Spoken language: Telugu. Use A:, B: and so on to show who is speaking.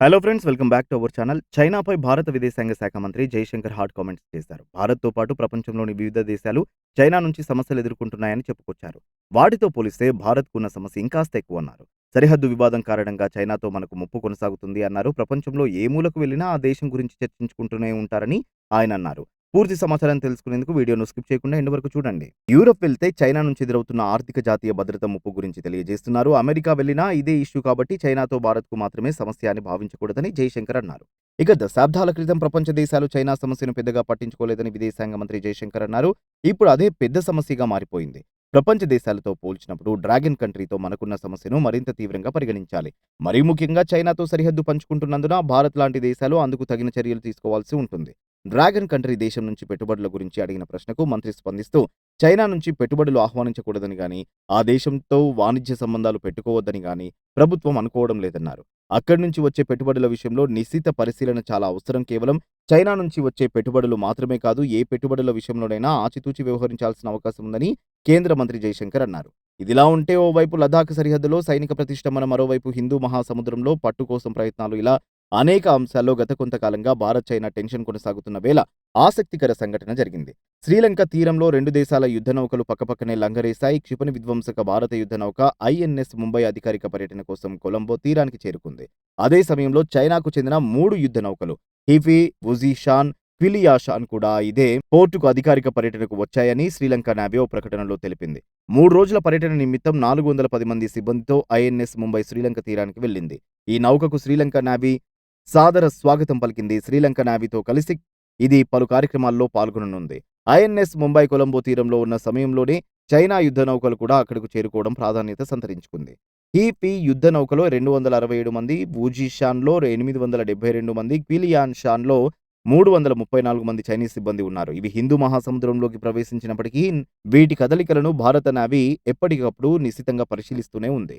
A: Hello friends welcome back to our channel చైనాపై భారత విదేశాంగ శాఖ మంత్రి జైశంకర్ హాట్ కామెంట్స్ చేశారు. భారత్తో పాటు ప్రపంచంలోని వివిధ దేశాలు చైనా నుంచి సమస్యలు ఎదుర్కొంటున్నాయని చెప్పుకొచ్చారు. వాటితో పోలిస్తే భారత్కున్న సమస్య ఇంకాస్త ఎక్కువ అన్నారు సరిహద్దు వివాదం కారణంగా చైనాతో మనకు ముప్పు కొనసాగుతుంది అన్నారు. ప్రపంచంలో ఏ మూలకు వెళ్ళినా ఆ దేశం గురించి చర్చించుకుంటూనే ఉంటారని ఆయన అన్నారు. పూర్తి సమాచారం తెలుసుకునేందుకు వీడియోను స్కిప్ చేయకుండా ఎండ్ వరకు చూడండి. యూరోప్ వెళ్తే చైనా నుంచి ఎదురవుతున్న ఆర్థిక జాతీయ భద్రత ముప్పు గురించి తెలియజేస్తున్నారు. అమెరికా వెళ్ళినా ఇదే ఇష్యూ కాబట్టి చైనాతో భారత్కు మాత్రమే సమస్య అని భావించకూడదని జైశంకర్ అన్నారు. ఇక దశాబ్దాల క్రితం ప్రపంచ దేశాలు చైనా సమస్యను పెద్దగా పట్టించుకోలేదని విదేశాంగ మంత్రి జైశంకర్ అన్నారు. ఇప్పుడు అదే పెద్ద సమస్యగా మారిపోయింది. ప్రపంచ దేశాలతో పోల్చినప్పుడు డ్రాగన్ కంట్రీతో మనకున్న సమస్యను మరింత తీవ్రంగా పరిగణించాలి. మరీ ముఖ్యంగా చైనాతో సరిహద్దు పంచుకుంటున్నందున భారత్ లాంటి దేశాలు అందుకు తగిన చర్యలు తీసుకోవాల్సి ఉంటుంది. డ్రాగన్ కంట్రీ దేశం నుంచి పెట్టుబడుల గురించి అడిగిన ప్రశ్నకు మంత్రి స్పందిస్తూ చైనా నుంచి పెట్టుబడులు ఆహ్వానించకూడదని గాని ఆ దేశంతో వాణిజ్య సంబంధాలు పెట్టుకోవద్దని గాని ప్రభుత్వం అనుకోవడం లేదన్నారు. అక్కడి నుంచి వచ్చే పెట్టుబడుల విషయంలో నిశ్చిత పరిశీలన చాలా అవసరం కేవలం చైనా నుంచి వచ్చే పెట్టుబడులు మాత్రమే కాదు ఏ పెట్టుబడుల విషయంలోనైనా ఆచితూచి వ్యవహరించాల్సిన అవకాశం ఉందని కేంద్ర మంత్రి జైశంకర్ అన్నారు. ఇదిలా ఉంటే ఓవైపు లదాఖ్ సరిహద్దులో సైనిక ప్రతిష్టమన మరోవైపు హిందూ మహాసముద్రంలో పట్టు కోసం ప్రయత్నాలు ఇలా అనేక అంశాల్లో గత కొంతకాలంగా భారత్ చైనా టెన్షన్ కొనసాగుతున్న వేళ ఆసక్తికర సంఘటన జరిగింది. శ్రీలంక తీరంలో రెండు దేశాల యుద్ధ నౌకలు పక్కపక్కనే లంగరేశాయి. క్షిపణి విధ్వంసక భారత యుద్ధ నౌక ఐఎన్ఎస్ ముంబై అధికారిక పర్యటన కోసం కొలంబో తీరానికి చేరుకుంది. అదే సమయంలో చైనాకు చెందిన మూడు యుద్ధ నౌకలు హిఫీ వుజీషాన్ క్విలియాషాన్ కూడా ఇదే పోర్టుకు అధికారిక పర్యటనకు వచ్చాయని శ్రీలంక నావీ ఓ ప్రకటనలో తెలిపింది. మూడు రోజుల పర్యటన నిమిత్తం నాలుగు వందల పది మంది సిబ్బందితో ఐఎన్ఎస్ ముంబై శ్రీలంక తీరానికి వెళ్ళింది. ఈ నౌకకు శ్రీలంక నావీ సాదర స్వాగతం పలికింది శ్రీలంక నావీతో కలిసి ఇది పలు కార్యక్రమాల్లో పాల్గొననుంది. ఐఎన్ఎస్ ముంబై కొలంబో తీరంలో ఉన్న సమయంలోనే చైనా యుద్ధ నౌకలు కూడా అక్కడకు చేరుకోవడం ప్రాధాన్యత సంతరించుకుంది. ఈ యుద్ధ నౌకలో రెండు వందల అరవై ఏడు మంది వూజీషాన్లో ఎనిమిది వందల డెబ్బై రెండు మంది క్విలియాన్ షాన్లో మూడు వందల ముప్పై నాలుగు మంది చైనీస్ సిబ్బంది ఉన్నారు. ఇవి హిందూ మహాసముద్రంలోకి ప్రవేశించినప్పటికీ వీటి కదలికలను భారత నావీ ఎప్పటికప్పుడు నిశితంగా పరిశీలిస్తూనే ఉంది.